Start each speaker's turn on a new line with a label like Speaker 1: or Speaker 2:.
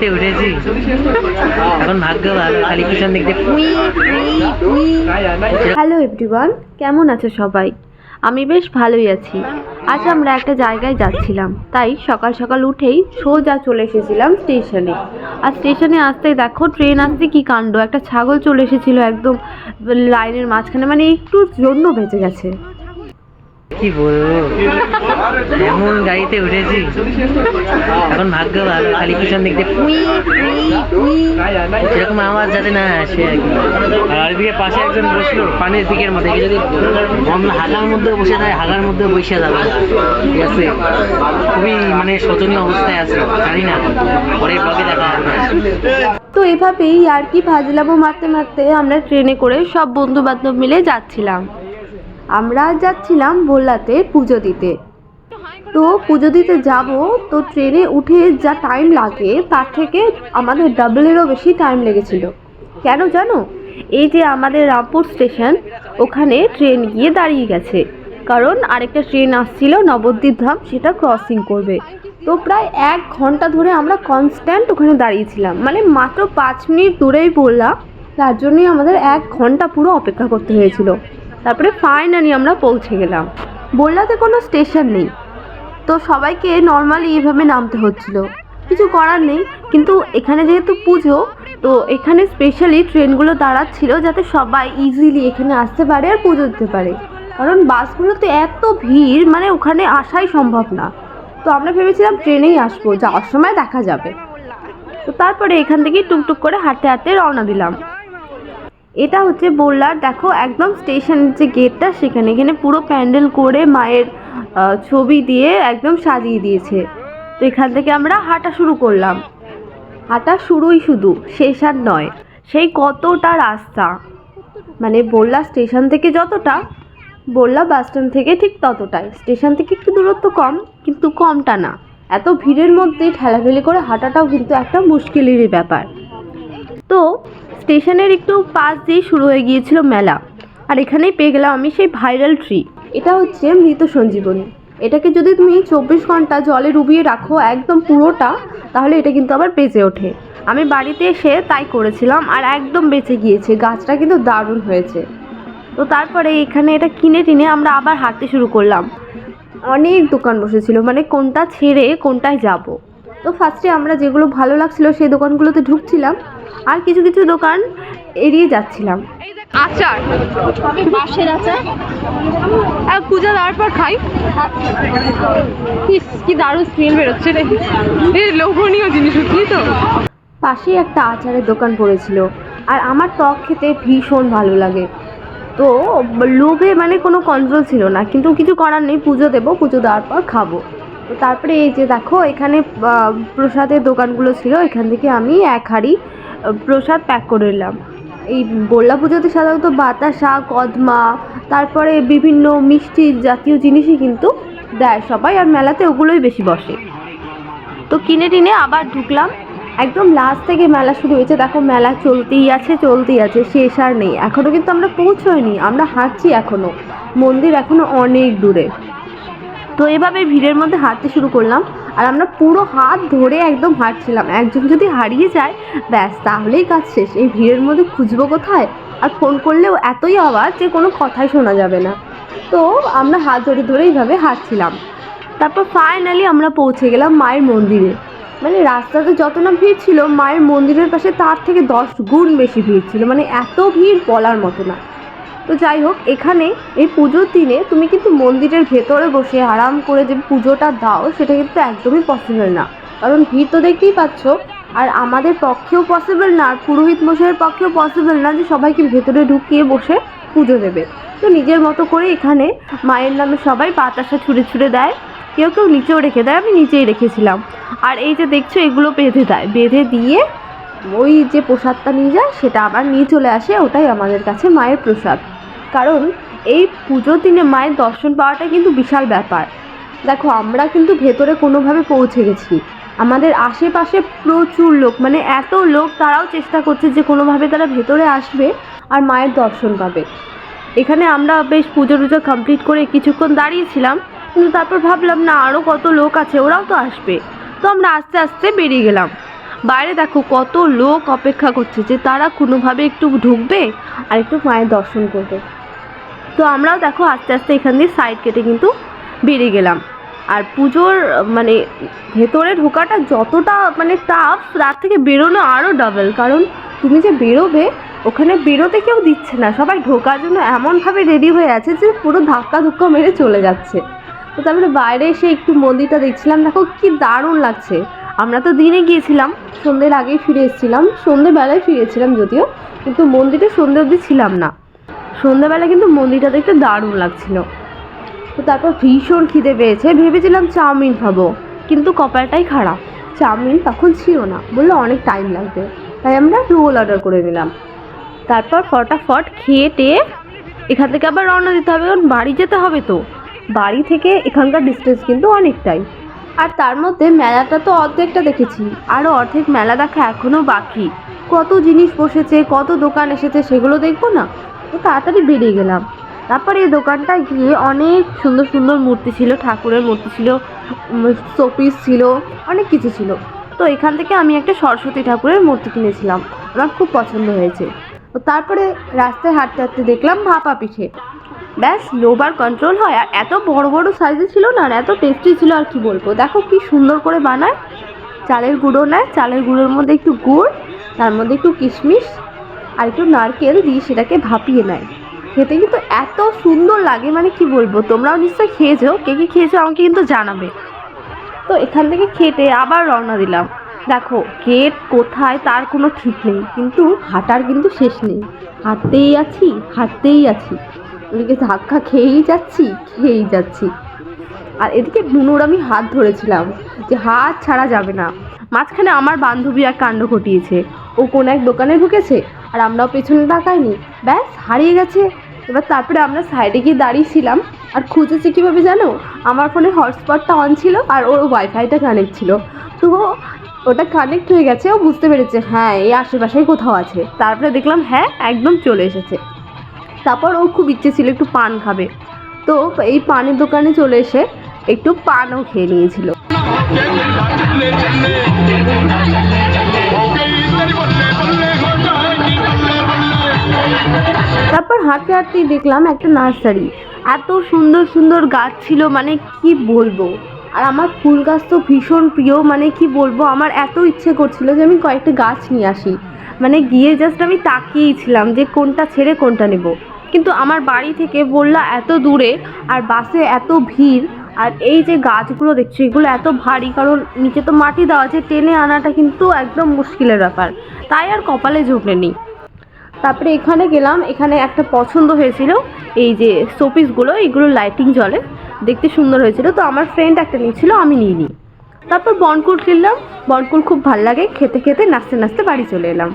Speaker 1: গাড়িতে উঠেছি। এখন ভাগ্য ভালো। খালি পিছন দিক।
Speaker 2: হ্যালো এভরিওয়ান কেমন আছো সবাই? আমি বেশ ভালোই আছি। আজ আমরা একটা জায়গায় যাচ্ছিলাম, তাই সকাল সকাল উঠেই সোজা চলে এসেছিলাম স্টেশনে। আর স্টেশনে আসতে দেখো, ট্রেন আসতে কি কাণ্ড? একটা ছাগল চলে এসেছিল একদম লাইনের মাঝখানে মানে একটুর জন্য বেঁচে গেছে।
Speaker 1: কি বলব? এমন গাড়িতে উঠেছি। এখন ভাগ্য ভালো, খালি পিছন দিক। সেরকম আওয়াজ যাতে না আসে আর কি। আর পাশে একজন বসল, পানির দিকের মধ্যে। যদি হাগার মধ্যে বসে থাকে হাগার মধ্যে বসে যাবে। ঠিক আছে? খুবই মানে শোচনীয় অবস্থায় আছে। জানি না পরে ব্লগে দেখা
Speaker 2: তো এভাবেই আর কি ভাজলামো মারতে মারতে আমরা ট্রেনে করে সব বন্ধু বান্ধব মিলে যাচ্ছিলাম। আমরা যাচ্ছিলাম ভোলাতে পুজো দিতে। তো পুজো দিতে যাব, তো ট্রেনে উঠে যা টাইম লাগে, তার থেকে আমাদের ডাবলেরও বেশি টাইম লেগেছিল। কেন জানো? এই যে আমাদের রামপুর স্টেশন ওখানে ট্রেন গিয়ে দাঁড়িয়ে গেছে। কারণ আরেকটা ট্রেন আসছিল নবদ্বীপ ধাম, সেটা ক্রসিং করবে। তো প্রায় এক ঘণ্টা ধরে আমরা কনস্ট্যান্ট ওখানে দাঁড়িয়েছিলাম। মানে মাত্র পাঁচ মিনিট দূরেই বললাম, তার জন্যই আমাদের এক ঘণ্টা পুরো অপেক্ষা করতে হয়েছিল। তারপরে ফাইনালি আমরা পৌঁছে গেলাম। বললাতে কোনো স্টেশন নেই। তো সবাইকে নর্মালি এইভাবে নামতে হচ্ছিল। কিছু করার নেই, কিন্তু এখানে যেহেতু পুজো, তো এখানে স্পেশালি ট্রেনগুলো দাঁড়াচ্ছিল যাতে সবাই ইজিলি এখানে আসতে পারে আর পুজো দিতে পারে। কারণ বাসগুলোতে এত ভিড় মানে ওখানে আসাই সম্ভব না। তো আমরা ভেবেছিলাম ট্রেনেই আসব, যাওয়ার সময় দেখা যাবে। তো তারপরে এখান থেকে টুকটুক করে হাঁটতে হাঁটতে রওনা দিলাম। এটা হচ্ছে বললার, দেখো একদম স্টেশনের যে গেটটা, সেখানে এখানে পুরো প্যান্ডেল করে মায়ের ছবি দিয়ে একদম সাজিয়ে দিয়েছে। তো এখান থেকে আমরা হাঁটা শুরু করলাম। হাঁটা শুরুই শুধু, শেষ আর নয়। সেই কতটা রাস্তা মানে বললা স্টেশন থেকে যতটা, বললা বাস স্ট্যান্ড থেকে ঠিক ততটাই। স্টেশন থেকে একটু দূরত্ব কম, কিন্তু কমটা না। এত ভিড়ের মধ্যে ঠেলাঠেলি করে হাঁটাটাও কিন্তু একটা মুশকিলেরই ব্যাপার। তো স্টেশনের একটু পাশ দিয়ে শুরু হয়ে গিয়েছিল মেলা। আর এখানেই পেয়ে গেলাম আমি সেই ভাইরাল ট্রি এটা হচ্ছে মৃত সঞ্জীবনী। এটাকে যদি তুমি চব্বিশ ঘণ্টা জলে ডুবিয়ে রাখো একদম পুরোটা, তাহলে এটা কিন্তু আবার বেঁচে ওঠে। আমি বাড়িতে এসে তাই করেছিলাম আর একদম বেঁচে গিয়েছে। গাছটা কিন্তু দারুণ হয়েছে। তো তারপরে এখানে এটা কিনে টিনে আমরা আবার হাঁটতে শুরু করলাম। অনেক দোকান বসেছিল মানে কোনটা ছেড়ে কোনটায় যাব। তো ফার্স্টে আমরা যেগুলো ভালো লাগছিল সেই দোকানগুলোতে ঢুকছিলাম। আর কিছু কিছু দোকান এড়িয়ে যাচ্ছিলাম।
Speaker 3: আচার। বাঁশের আচার। আর পূজা দেওয়ার পর খাই। কি দারুণ স্মেল বেরোচ্ছে রে। এই লোভনীয় জিনিস বুঝলি তো।
Speaker 2: পাশেই একটা আচারের দোকান পড়েছিল আর আমার টক খেতে ভীষণ ভালো লাগে। তো লোভে মানে কোনো কন্ট্রোল ছিল না কিন্তু কিছু করার নেই পুজো দেবো পুজো দেওয়ার পর খাব। তো তারপরে এই যে দেখো এখানে প্রসাদের দোকানগুলো ছিল এখান থেকে আমি এক হাঁড়ি প্রসাদ প্যাক করে নিলাম। এই বল্লা পুজোতে সাধারণত বাতাসা, কদমা, তারপরে বিভিন্ন মিষ্টি জাতীয় জিনিসই কিন্তু দেয় সবাই, আর মেলাতে ওগুলোই বেশি বসে। তো কিনে টিনে আবার ঢুকলাম। একদম লাস্ট থেকে মেলা শুরু হয়েছে। দেখো মেলা চলতেই আছে চলতেই আছে, শেষ আর নেই। এখনও কিন্তু আমরা পৌঁছোইনি আমরা হাঁটছি এখনও মন্দির এখনও অনেক দূরে। তো এভাবে ভিড়ের মধ্যে হাঁটতে শুরু করলাম। আর আমরা পুরো হাত ধরে একদম হাঁটছিলাম। একজন যদি হারিয়ে যায়, ব্যাস, তাহলেই কাজ শেষ। এই ভিড়ের মধ্যে খুঁজবো কোথায়? আর ফোন করলেও এতই আওয়াজ যে কোনো কথাই শোনা যাবে না। তো আমরা হাত ধরে ধরে এইভাবে হাঁটছিলাম। তারপর ফাইনালি আমরা পৌঁছে গেলাম মায়ের মন্দিরে। মানে রাস্তাতে যত না ভিড় ছিল, মায়ের মন্দিরের পাশে তার থেকে দশ গুণ বেশি ভিড় ছিল। মানে এত ভিড় বলার মতো না। তো যাই হোক, এখানে এই পুজোর দিনে তুমি কিন্তু মন্দিরের ভেতরে বসে আরাম করে যে পুজোটা দাও, সেটা কিন্তু একদমই পসিবল না। কারণ ভিড় তো দেখতেই পাচ্ছ, আর আমাদের পক্ষেও পসিবল না, আর পুরোহিত মশাইয়ের পক্ষেও পসিবল না যে সবাইকে ভেতরে ঢুকিয়ে বসে পুজো দেবে। তো নিজের মতো করে এখানে মায়ের নামে সবাই বাতাসা ছুঁড়ে ছুঁড়ে দেয়, কেউ কেউ নিচেও রেখে দেয়, আমি নিচেই রেখেছিলাম। আর এই যে দেখছ, এগুলো বেঁধে দেয়। বেঁধে দিয়ে ওই যে প্রসাদটা নিয়ে যায়, সেটা আবার নিয়ে চলে আসে, ওটাই আমাদের কাছে মায়ের প্রসাদ। কারণ এই পুজোর দিনে মায়ের দর্শন পাওয়াটা কিন্তু বিশাল ব্যাপার। দেখো, আমরা কিন্তু ভেতরে কোনোভাবে পৌঁছে গেছি। আমাদের আশেপাশে প্রচুর লোক মানে এত লোক তারাও চেষ্টা করছে যে কোনোভাবে তারা ভেতরে আসবে আর মায়ের দর্শন পাবে। এখানে আমরা বেশ পুজো টুজো কমপ্লিট করে কিছুক্ষণ দাঁড়িয়েছিলাম কিন্তু তারপর ভাবলাম, না আরও কত লোক আছে, ওরাও তো আসবে। তো আমরা আস্তে আস্তে বেরিয়ে গেলাম। বাইরে দেখো কত লোক অপেক্ষা করছে যে তারা কোনোভাবে একটু ঢুকবে আর একটু মায়ের দর্শন করবে। তো আমরাও দেখো আস্তে আস্তে এখান দিয়ে সাইড কেটে কিন্তু বেরিয়ে গেলাম। আর পুজোর মানে ভেতরে ঢোকাটা যতটা মানে টাফ তার থেকে বেরোনো আরও ডাবল কারণ তুমি যে বেরোবে, ওখানে বেরোতে কেউ দিচ্ছে না। সবাই ঢোকার জন্য এমনভাবে রেডি হয়ে আছে যে পুরো ধাক্কা ধুক্কা মেরে চলে যাচ্ছে। তো তারপরে বাইরে এসে একটু মন্দিরটা দেখছিলাম। দেখো কি দারুণ লাগছে। আমরা তো দিনে গিয়েছিলাম, সন্ধ্যের আগেই ফিরে এসেছিলাম, সন্ধ্যেবেলায় ফিরেছিলাম যদিও, কিন্তু মন্দিরে সন্ধ্যে অবধি ছিলাম না। সন্ধ্যাবেলা কিন্তু মন্দিরটা দেখতে দারুণ লাগছিল। তো তারপর ভীষণ খিদে পেয়েছে, ভেবেছিলাম চাউমিন খাব, কিন্তু কপালটাই খারাপ। চাউমিন তখন ছিল না, বলল অনেক টাইম লাগবে, তাই আমরা রোল অর্ডার করে নিলাম। তারপর ফটাফট খেয়ে টেয়ে এখান থেকে আবার রওনা দিতে হবে, কারণ বাড়ি যেতে হবে তো। বাড়ি থেকে এখানকার ডিস্টেন্স কিন্তু অনেকটাই। আর তার মধ্যে মেলাটা তো অর্ধেকটা দেখেছি। আরও অর্ধেক মেলা দেখা এখনও বাকি। কত জিনিস বসেছে, কত দোকান এসেছে সেগুলো দেখব না? তো তাড়াতাড়ি বেরিয়ে গেলাম। তারপরে এই দোকানটায় গিয়ে অনেক সুন্দর সুন্দর মূর্তি ছিল, ঠাকুরের মূর্তি ছিল শোপিস ছিল, অনেক কিছু ছিল। তো এখান থেকে আমি একটা সরস্বতী ঠাকুরের মূর্তি কিনেছিলাম। আমার খুব পছন্দ হয়েছে। তো তারপরে রাস্তায় হাঁটতে হাঁটতে দেখলাম ভাপা পিঠে। ব্যাস, লোবার কন্ট্রোল হয়। আর এত বড় বড় সাইজে ছিল না, আর এত টেস্টি ছিল, আর কি বলব? দেখো কি সুন্দর করে বানায়। চালের গুঁড়ো নেয়। চালের গুঁড়োর মধ্যে একটু গুড়, তার মধ্যে একটু কিশমিশ আর একটু নারকেল দিয়ে সেটাকে ভাপিয়ে নেয়। খেতে কিন্তু এত সুন্দর লাগে মানে কি বলব? তোমরাও নিশ্চয়ই খেয়েছো। কে কে খেয়েছো আমাকে কিন্তু জানাবে। তো এখান থেকে খেটে আবার রওনা দিলাম। দেখো গেট কোথায় তার কোনো ঠিক নেই, কিন্তু হাঁটার কিন্তু শেষ নেই। হাঁটতেই আছি হাঁটতেই আছি। ওদিকে ধাক্কা খেয়েই যাচ্ছি? খেয়েই যাচ্ছি। আর এদিকে বুনুর আমি হাত ধরেছিলাম যে হাত ছাড়া যাবে না। মাঝখানে আমার বান্ধবী এক কাণ্ড ঘটিয়েছে। ও কোন এক দোকানে ঢুকেছে আর আমরাও পেছনে তাকাইনি। ব্যাস, হারিয়ে গেছে। এবার তারপরে আমরা সাইডে গিয়ে দাঁড়িয়েছিলাম আর খুঁজেছে কীভাবে জানো? আমার ফোনে হটস্পটটা অন ছিল আর ওর ওয়াইফাইটা কানেক্ট ছিল। তো ওটা কানেক্ট হয়ে গেছে, ও বুঝতে পেরেছে হ্যাঁ এই আশেপাশেই কোথাও আছে। তারপরে দেখলাম হ্যাঁ একদম চলে এসেছে। তারপর ও খুব ইচ্ছে ছিল একটু পান খাবে। তো এই পানের দোকানে চলে এসে একটু পানও খেয়ে নিয়েছিল। তারপর হাঁটতে হাঁটতেই দেখলাম একটা নার্সারি। এত সুন্দর সুন্দর গাছ ছিল মানে কি বলব? আর আমার ফুল গাছ তো ভীষণ প্রিয় মানে কি বলব, আমার এত ইচ্ছে করছিল যে আমি কয়েকটা গাছ নিয়ে আসি। মানে গিয়ে জাস্ট আমি তাকিয়েছিলাম যে কোনটা ছেড়ে কোনটা নেব। কিন্তু আমার বাড়ি থেকে বললা এত দূরে আর বাসে এত ভিড়, আর এই যে গাছগুলো দেখছ, এগুলো এত ভারী, কারণ নিচে তো মাটি দেওয়া আছে, টেনে আনাটা কিন্তু একদম মুশকিলের ব্যাপার। তাই আর কপালে ঝোঁকেনি তারপরে এখানে গেলাম, এখানে একটা পছন্দ হয়েছিল, এই যে শোপিসগুলো এগুলো লাইটিং জ্বলে দেখতে সুন্দর হয়েছিল। তো আমার ফ্রেন্ড একটা নিয়েছিল, আমি নিয়ে নিই। তারপর বনকুল কিনলাম। বনকুল খুব ভালো লাগে। খেতে খেতে নাচতে নাচতে বাড়ি চলে এলাম।